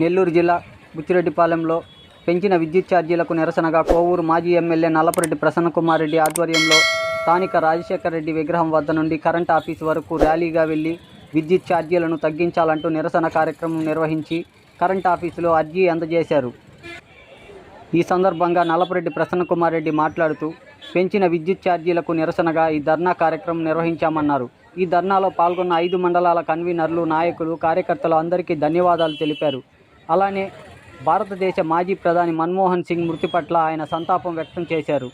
నెల్లూరు జిల్లా బుచ్చిరెడ్డిపాలెంలో పెంచిన విద్యుత్ ఛార్జీలకు నిరసనగా కోవూరు మాజీ ఎమ్మెల్యే నల్లపురెడ్డి ప్రసన్నకుమార్ రెడ్డి ఆధ్వర్యంలో స్థానిక రాజశేఖర రెడ్డి విగ్రహం వద్ద నుండి కరెంట్ ఆఫీస్ వరకు ర్యాలీగా వెళ్ళి విద్యుత్ ఛార్జీలను తగ్గించాలంటూ నిరసన కార్యక్రమం నిర్వహించి కరెంట్ ఆఫీసులో అర్జీ అందజేశారు. ఈ సందర్భంగా నల్లపురెడ్డి ప్రసన్నకుమార్ రెడ్డి మాట్లాడుతూ పెంచిన విద్యుత్ ఛార్జీలకు నిరసనగా ఈ ధర్నా కార్యక్రమం నిర్వహించామన్నారు. ఈ ధర్నాలో పాల్గొన్న ఐదు మండలాల కన్వీనర్లు నాయకులు కార్యకర్తలు అందరికీ ధన్యవాదాలు తెలిపారు. అలానే భారతదేశ మాజీ ప్రధాని మన్మోహన్ సింగ్ మృతి పట్ల ఆయన సంతాపం వ్యక్తం చేశారు.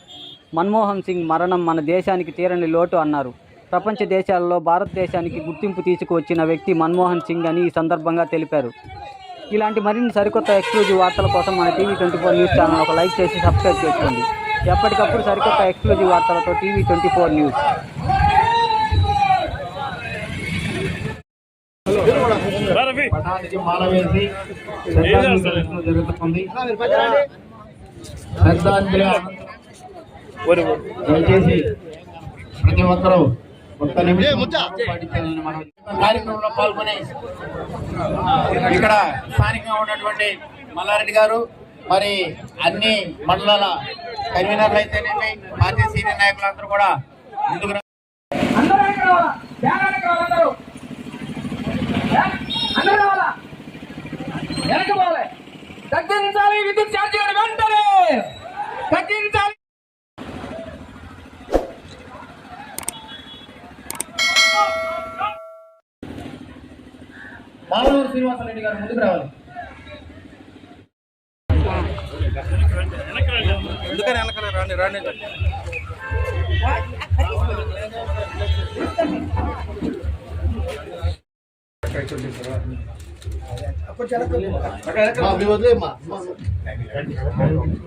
మన్మోహన్ సింగ్ మరణం మన దేశానికి తీరని లోటు అన్నారు. ప్రపంచ దేశాలలో భారతదేశానికి గుర్తింపు తీసుకువచ్చిన వ్యక్తి మన్మోహన్ సింగ్ అని ఈ సందర్భంగా తెలిపారు. ఇలాంటి మరిన్ని సరికొత్త ఎక్స్క్లూజివ్ వార్తల కోసం మన TV twenty four news channel ఒక లైక్ చేసి సబ్స్క్రైబ్ చేసుకోండి. ఎప్పటికప్పుడు సరికొత్త ఎక్స్క్లూజివ్ వార్తలతో టీవీ ట్వంటీ ఫోర్ న్యూస్. పటానికి మాలవేసి శ్రద్ధాంజలి జరుగుతుంది. శ్రద్ధాంజలి దయచేసి ప్రతి ఒక్కరూ ఒక్క నిమిషం పాటించాలని మనం కార్యక్రమంలో పాల్గొని ఇక్కడ స్థానికంగా ఉన్నటువంటి మల్లారెడ్డి గారు మరి అన్ని మండలాల కన్వీనర్లు అయితేనేమి పార్టీ సీనియర్ నాయకులందరూ కూడా ముందుకు రా- అందరూ రావాలా వెనక పోవాలి తగ్గించాలి విద్యుత్ ఛార్జీలను వెంటనే. తగ్గించాలి. మాలవూరు శ్రీనివాసరెడ్డి గారు ముందుకు రావాలి.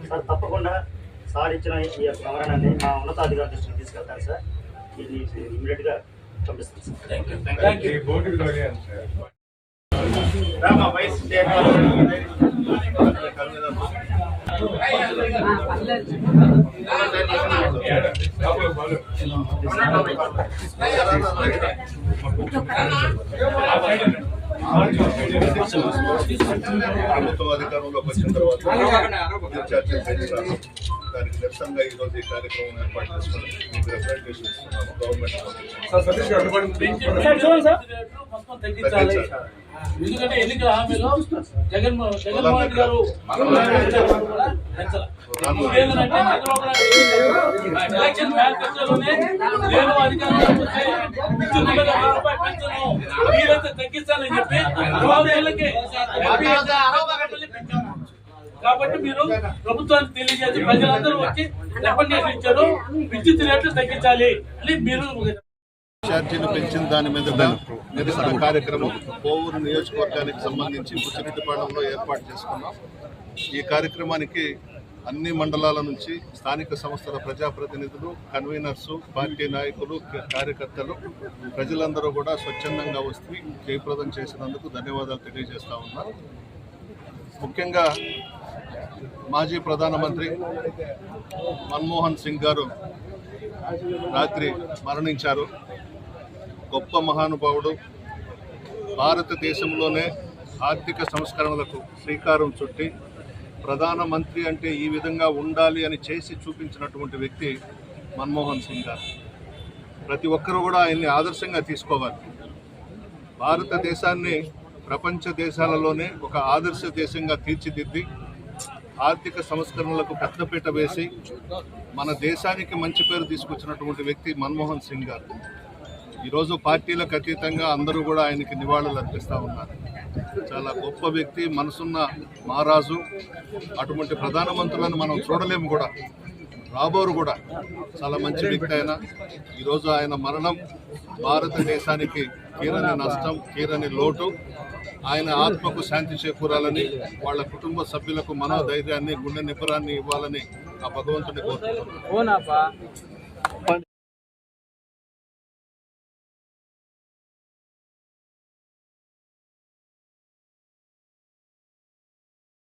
సార్ తప్పకుండా సార్ ఇచ్చిన ఈ యొక్క వివరణని మా ఉన్నతాధికారి దృష్టికి తీసుకెళ్తాను సార్. దీన్ని ఇమీడియట్గా పంపిస్తాను సార్. రామా వైస్ చైర్మన్ ప్రభుత్వం అధికారంలోకి వచ్చిన తర్వాత ఛార్జీలు దానికి నిరసనగా ఈ రోజు ఈ కార్యక్రమం ఏర్పాటు చేసుకుని మీకు రిప్రజెంటేషన్ ఇస్తున్నాము. గవర్నమెంట్ ఎందుకంటే ఎన్నికల హామీలో జగన్మోహన్ జగన్మోహన్ రెడ్డి గారు ఎలక్షన్ మేనిఫెస్టోలోనే నేను అధికారంలోకి పెంచను మీరైతే తగ్గిస్తానని చెప్పి పెంచాను. కాబట్టి మీరు ప్రభుత్వానికి తెలియజేసి ప్రజలందరూ వచ్చి రికమెండేషన్ ఇచ్చారు. విద్యుత్ రేట్లు తగ్గించాలి అని మీరు ఛార్జీలు పెంచిన దాని మీద నిరసన కార్యక్రమం కోవూరు నియోజకవర్గానికి సంబంధించి బుచ్చిరెడ్డిపాళెంలో ఏర్పాటు చేసుకున్నాం. ఈ కార్యక్రమానికి అన్ని మండలాల నుంచి స్థానిక సంస్థల ప్రజాప్రతినిధులు కన్వీనర్స్ పార్టీ నాయకులు కార్యకర్తలు ప్రజలందరూ కూడా స్వచ్ఛందంగా వస్తూ జయప్రదం చేసినందుకు ధన్యవాదాలు తెలియజేస్తా ఉన్నారు ముఖ్యంగా మాజీ ప్రధానమంత్రి మన్మోహన్ సింగ్ గారు రాత్రి మరణించారు. గొప్ప మహానుభావుడు. భారతదేశంలోనే ఆర్థిక సంస్కరణలకు శ్రీకారం చుట్టి ప్రధానమంత్రి అంటే ఈ విధంగా ఉండాలి అని చేసి చూపించినటువంటి వ్యక్తి మన్మోహన్ సింగ్ గారు. ప్రతి ఒక్కరూ కూడా ఆయన్ని ఆదర్శంగా తీసుకోవాలి. భారతదేశాన్ని ప్రపంచ దేశాలలోనే ఒక ఆదర్శ దేశంగా తీర్చిదిద్ది ఆర్థిక సంస్కరణలకు పెద్దపీట వేసి మన దేశానికి మంచి పేరు తీసుకొచ్చినటువంటి వ్యక్తి మన్మోహన్ సింగ్ గారు. ఈరోజు పార్టీలకు అతీతంగా అందరూ కూడా ఆయనకి నివాళులు అర్పిస్తూ ఉన్నారు. చాలా గొప్ప వ్యక్తి మనసున్న మహారాజు అటువంటి ప్రధానమంత్రులను మనం చూడలేము కూడా. రాబోరు కూడా చాలా మంచి వ్యక్తి ఆయన. ఈరోజు ఆయన మరణం భారతదేశానికి తీరని నష్టం తీరని లోటు. ఆయన ఆత్మకు శాంతి చేకూరాలని వాళ్ళ కుటుంబ సభ్యులకు మనోధైర్యాన్ని గుండె నిపురాన్ని ఇవ్వాలని ఆ భగవంతుని కోరుకుంటున్నాను.